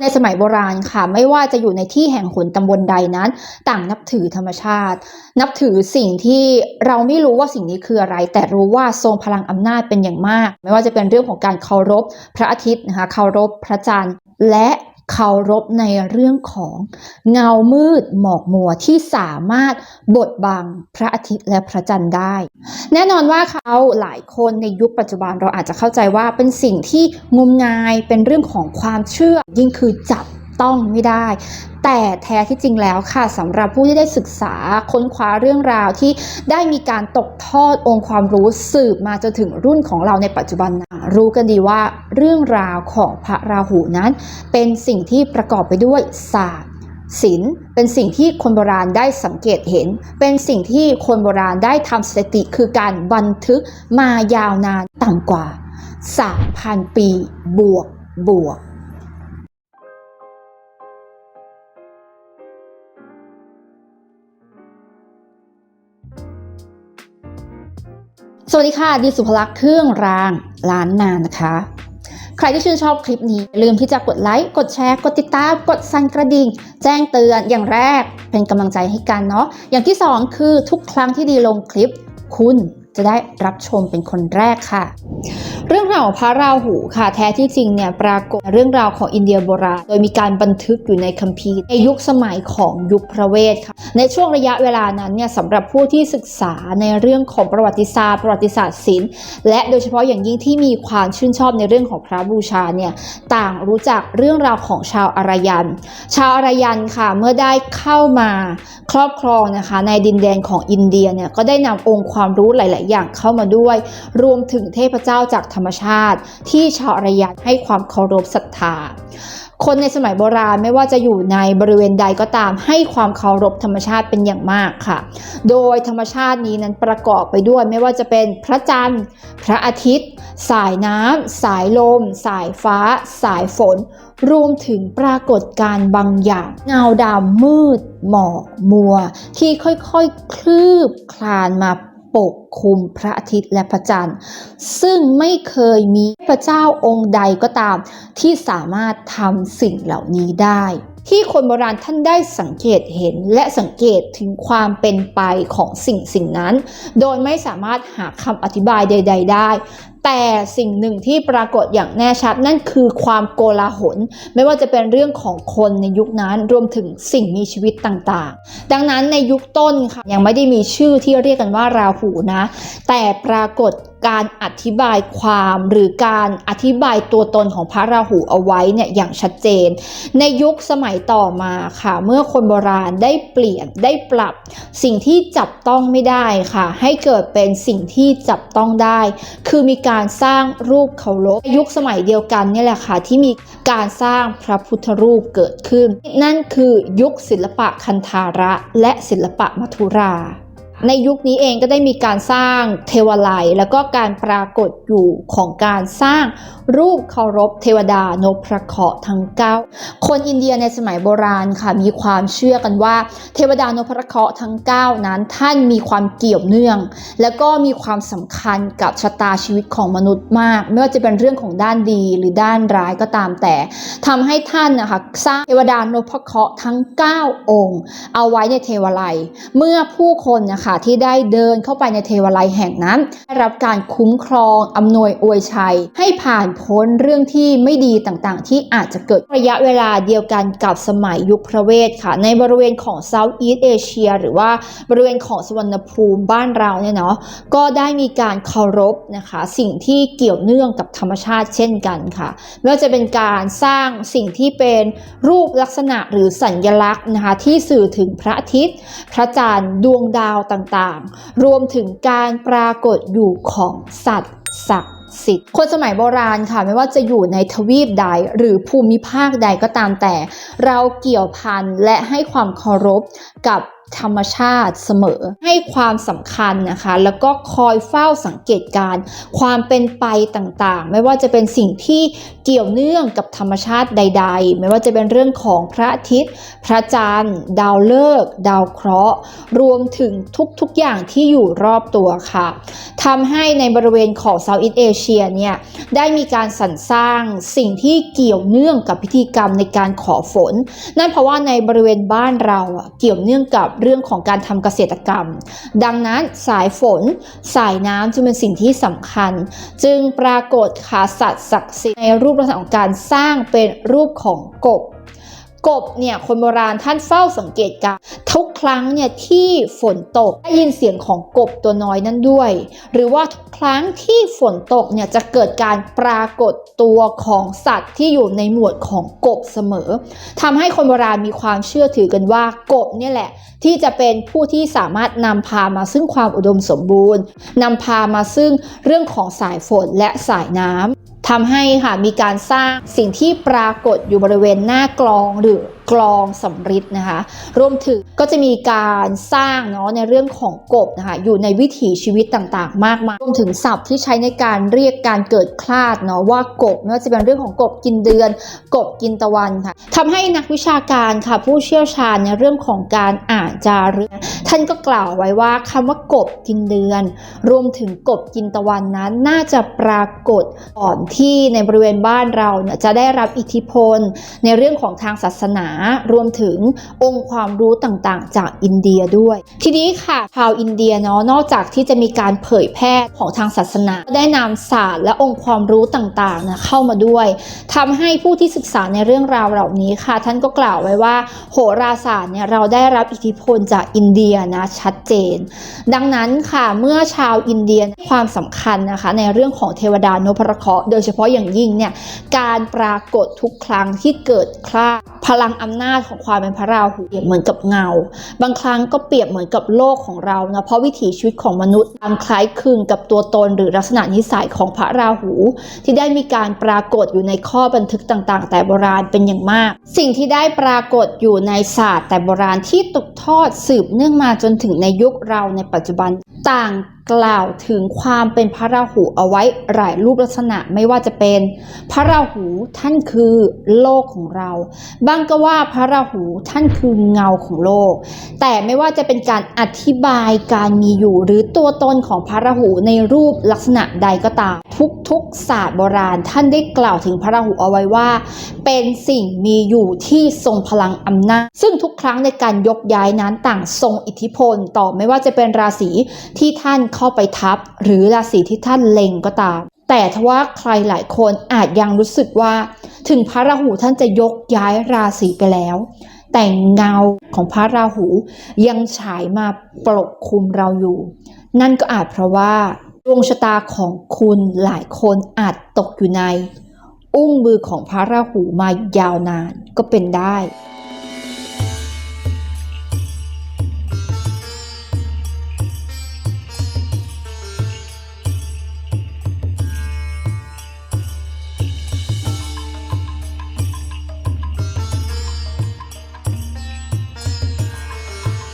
ในสมัยโบราณค่ะ ไม่ว่าจะอยู่ในที่แห่งหนตำบลใดนั้น ต่างนับถือธรรมชาติ นับถือสิ่งที่เราไม่รู้ว่าสิ่งนี้คืออะไร แต่รู้ว่าทรงพลังอำนาจเป็นอย่างมาก ไม่ว่าจะเป็นเรื่องของการเคารพ พระอาทิตย์นะคะเคารพพระจันทร์และ เคารพในเรื่องของเงามืดหมอกมัวที่สามารถบดบังพระอาทิตย์และพระจันทร์ได้ แน่นอนว่าเขาหลายคนในยุคปัจจุบันเราอาจจะเข้าใจว่าเป็นสิ่งที่งมงายเป็นเรื่องของความเชื่อยิ่งคือจับต้องไม่ได้ แต่แท้ที่จริงแล้วค่ะสำหรับผู้ที่ได้ศึกษาค้นคว้าเรื่องราวที่ได้มีการตกทอดองค์ความรู้สืบมาจนถึงรุ่นของเราในปัจจุบันนะรู้กันดีว่าเรื่องราวของพระราหูนั้น เป็นสิ่งที่ประกอบไปด้วยศาสตร์ศิลป์เป็นสิ่งที่คนโบราณได้สังเกตเห็น เป็นสิ่งที่คนโบราณได้ทำสถิติคือการบันทึกมายาวนานต่ำกว่า 3,000 ปี บวกบวก สวัสดีค่ะดีสุภลักษ์เครื่องรางล้านนานนะคะ ใครที่ชื่นชอบคลิปนี้ลืมที่จะกดไลค์ กดแชร์ กดติดตาม กดสั่นกระดิ่ง แจ้งเตือนอย่างแรกเป็นกำลังใจให้กันเนาะอย่างที่สองคือทุกครั้งที่ดีลงคลิป คุณจะได้รับชมเป็นคนแรกค่ะเรื่องราวของพระราหูค่ะแท้ที่จริงเนี่ยปรากฏเรื่องราวของอินเดียโบราณ โดยมีการบันทึกอยู่ในคัมภีร์ในยุคสมัยของยุคพระเวทค่ะในช่วงระยะเวลานั้นเนี่ยสำหรับผู้ที่ศึกษาในเรื่องของประวัติศาสตร์ ประวัติศาสตร์ศิลป์และโดยเฉพาะอย่างยิ่งที่มีความชื่นชอบในเรื่องของพระบูชาเนี่ยต่างรู้จักเรื่องราวของชาวอารยัน ชาวอารยันค่ะเมื่อได้เข้ามาครอบครองนะคะในดินแดนของอินเดียเนี่ยก็ได้นำองค์ความรู้หลาย ๆ อย่างเข้ามาด้วย รวมถึงเทพเจ้าจากธรรมชาติ ที่ชาวอารยันให้ความเคารพศรัทธา คนในสมัยโบราณไม่ว่าจะอยู่ในบริเวณใดก็ตามให้ความเคารพธรรมชาติเป็นอย่างมากค่ะ โดยธรรมชาตินี้นั้นประกอบไปด้วยไม่ว่าจะเป็นพระจันทร์ พระอาทิตย์ สายน้ำ สายลม สายฟ้า สายฝน รวมถึงปรากฏการณ์บางอย่าง เงาดำมืด หมอก มัว ที่ค่อยๆ คลืบคลานมา ปกคลุมพระอาทิตย์และพระจันทร์ ซึ่งไม่เคยมีพระเจ้าองค์ใดก็ตาม ที่สามารถทำสิ่งเหล่านี้ได้ ที่คนโบราณท่านได้สังเกตเห็นและสังเกตถึงความเป็นไปของสิ่งสิ่งนั้น โดยไม่สามารถหาคำอธิบายใด ๆ ได้ แต่สิ่งหนึ่งที่ปรากฏอย่างแน่ชัดนั่นคือความโกลาหล ไม่ว่าจะเป็นเรื่องของคนในยุคนั้นรวมถึงสิ่งมีชีวิตต่างๆ ดังนั้นในยุคต้นค่ะยังไม่ได้มีชื่อที่เรียกกันว่าราหูนะ แต่ปรากฏ การอธิบายความหรือการอธิบายตัวตนของพระราหูเอาไว้เนี่ยอย่างชัดเจน ในยุคสมัยต่อมาค่ะ เมื่อคนโบราณได้เปลี่ยนได้ปรับ สิ่งที่จับต้องไม่ได้ค่ะ ให้เกิดเป็นสิ่งที่จับต้องได้ คือมีการสร้างรูปเคารพยุคสมัยเดียวกันนี่แหละค่ะที่มีการสร้างพระพุทธรูปเกิดขึ้น นั่นคือยุคศิลปะคันธาระและศิลปะมัทุรา ในยุคนี้เองก็ได้มีการสร้างเทวไลยแล้วก็การปรากฏอยู่ของการสร้างรูปเคารพเทวดานพระเคราะห์ทั้ง 9 คนอินเดียในสมัยโบราณค่ะมีความเชื่อกันว่า เทวดานพระเคราะห์ทั้ง 9 นั้นท่านมีความเกี่ยวเนื่อง แล้วก็มีความสำคัญกับชะตาชีวิตของมนุษย์มาก ไม่ว่าจะเป็นเรื่องของด้านดีหรือด้านร้ายก็ตามแต่ทำให้ท่านนะคะสร้างเทวดานพระเคราะห์ทั้ง 9 องค์ เอาไว้ในเทวไลยเมื่อผู้คนนะคะที่ได้เดินเข้าไปในเทวไลยแห่งนั้น ได้รับการคุ้มครองอำนวยอวยชัย ให้ผ่านพ้นเรื่องที่ไม่ดีต่างๆ ที่อาจจะเกิดระยะเวลาเดียวกันกับสมัยยุคพระเวทค่ะ ในบริเวณของ South East Asia หรือว่าบริเวณของสวรรณภูมิบ้านเราเนี่ยเนาะก็ได้มีการเคารพนะคะสิ่งที่เกี่ยวเนื่องกับธรรมชาติเช่นกันค่ะไม่ว่าจะเป็นการสร้างสิ่งที่เป็นรูปลักษณะหรือสัญญลักษณ์นะคะที่สื่อถึงพระอาทิตย์ พระจันทร์ดวงดาวต่างๆ รวมถึงการปรากฏอยู่ของสัตว์ศักดิ์สิทธิ์คนสมัยโบราณค่ะไม่ว่าจะอยู่ในทวีปใดหรือภูมิภาคใดก็ตามแต่ เราเกี่ยวพันและให้ความเคารพกับ ธรรมชาติเสมอ ให้ความสำคัญนะคะ แล้วก็คอยเฝ้าสังเกตการณ์ความเป็นไปต่างๆ ไม่ว่าจะเป็นสิ่งที่เกี่ยวเนื่องกับธรรมชาติใด ๆ ไม่ว่าจะเป็นเรื่องของพระอาทิตย์ พระจันทร์ ดาวฤกษ์ดาวเคราะห์ รวมถึงทุกๆอย่างที่อยู่รอบตัวค่ะทำให้ในบริเวณของเซาท์อีสเอเชียเนี่ยได้มีการสรรสร้างสิ่งที่เกี่ยวเนื่องกับพิธีกรรมในการขอฝน นั่นเพราะว่าในบริเวณบ้านเราเกี่ยวเนื่องกับเรื่องของการทำเกษตรกรรม ดังนั้นสายฝน สายน้ำจึงเป็นสิ่งที่สำคัญ จึงปรากฏขาสัตว์ศักดิ์สิทธิ์ในรูปลักษณะของการสร้างเป็นรูปของกบ กบเนี่ยคนโบราณท่านเฝ้าสังเกตการทุกครั้งเนี่ยที่ฝนตกได้ยินเสียงของกบตัวน้อยนั้นด้วย หรือว่าทุกครั้งที่ฝนตกเนี่ยจะเกิดการปรากฏตัวของสัตว์ที่อยู่ในหมวดของกบเสมอทำให้คนโบราณมีความเชื่อถือกันว่ากบเนี่ยแหละ ที่จะเป็นผู้ที่สามารถนำพามาซึ่งความอุดมสมบูรณ์นำพามาซึ่งเรื่องของสายฝนและสายน้ำ ทำให้ค่ะมีการสร้างสิ่งที่ปรากฏอยู่บริเวณหน้ากลองหรือกลองสำริดนะคะ รวมถึงก็จะมีการสร้างเนาะในเรื่องของกบนะคะ อยู่ในวิถีชีวิตต่างๆ มากมาย รวมถึงศัพท์ที่ใช้ในการเรียกการเกิดคลาดเนาะว่ากบไม่ว่าจะเป็นเรื่องของกบกินเดือน กบกินตะวันค่ะทำให้นักวิชาการค่ะ ผู้เชี่ยวชาญในเรื่องของการอ่านจารึก ท่านก็กล่าวไว้ว่าคำว่ากบกินเดือน รวมถึงกบกินตะวันนั้นน่าจะปรากฏก่อนที่ในบริเวณบ้านเราเนี่ยจะได้รับอิทธิพลในเรื่องของทางศาสนารวมถึงองค์ความรู้ต่างๆ จากอินเดียด้วย ทีนี้ค่ะชาวอินเดียเนาะนอกจากที่จะมีการเผยแพร่ของทางศาสนา ได้นำศาสตร์และองค์ความรู้ต่างๆนะเข้ามาด้วยทำให้ผู้ที่ศึกษาในเรื่องราวเหล่านี้ค่ะ ท่านก็กล่าวไว้ว่า โหราศาสตร์เนี่ยเราได้รับอิทธิพลจากอินเดียนะชัดเจน ดังนั้นค่ะเมื่อชาวอินเดียให้ความสำคัญนะคะ ในเรื่องของเทวดานพรเคราะห์โดยเฉพาะอย่างยิ่งเนี่ยการปรากฏทุกครั้งที่เกิดคลาด พลังอำนาจของความเป็นพระราหูเหมือนกับเงา บางครั้งก็เปรียบเหมือนกับโลกของเรานะเพราะวิถีชีวิตของมนุษย์ตามคล้ายคลึงกับตัวตนหรือลักษณะนิสัยของพระราหู ที่ได้มีการปรากฏอยู่ในข้อบันทึกต่างๆ แต่โบราณเป็นอย่างมาก สิ่งที่ได้ปรากฏอยู่ในศาสตร์แต่โบราณที่ตกทอดสืบเนื่องมาจนถึงในยุคเราในปัจจุบันต่าง กล่าวถึงความเป็นพระราหูเอาไว้หลายรูปลักษณะไม่ว่าจะเป็น พระราหูท่านคือโลกของเรา บางก็ว่าพระราหูท่านคือเงาของโลก แต่ไม่ว่าจะเป็นการอธิบายการมีอยู่หรือตัวตนของพระราหูในรูปลักษณะใดก็ตาม ทุกๆศาสตร์โบราณท่านได้กล่าวถึงพระราหูเอาไว้ว่า เป็นสิ่งมีอยู่ที่ทรงพลังอำนาจ ซึ่งทุกครั้งในการยกย้ายนั้นต่างทรงอิทธิพลต่อไม่ว่าจะเป็นราศีที่ท่านเข้าไปทับ หรือราศีที่ท่านเล็งก็ตาม แต่ทว่าใครหลายคนอาจยังรู้สึกว่า ถึงพระราหูท่านจะยกย้ายราศีไปแล้ว แต่เงาของพระราหูยังฉายมาปกคลุมเราอยู่ นั่นก็อาจเพราะว่าดวงชะตาของคุณหลายคนอาจตกอยู่ใน อุ้งมือของพระราหูมายาวนานก็เป็นได้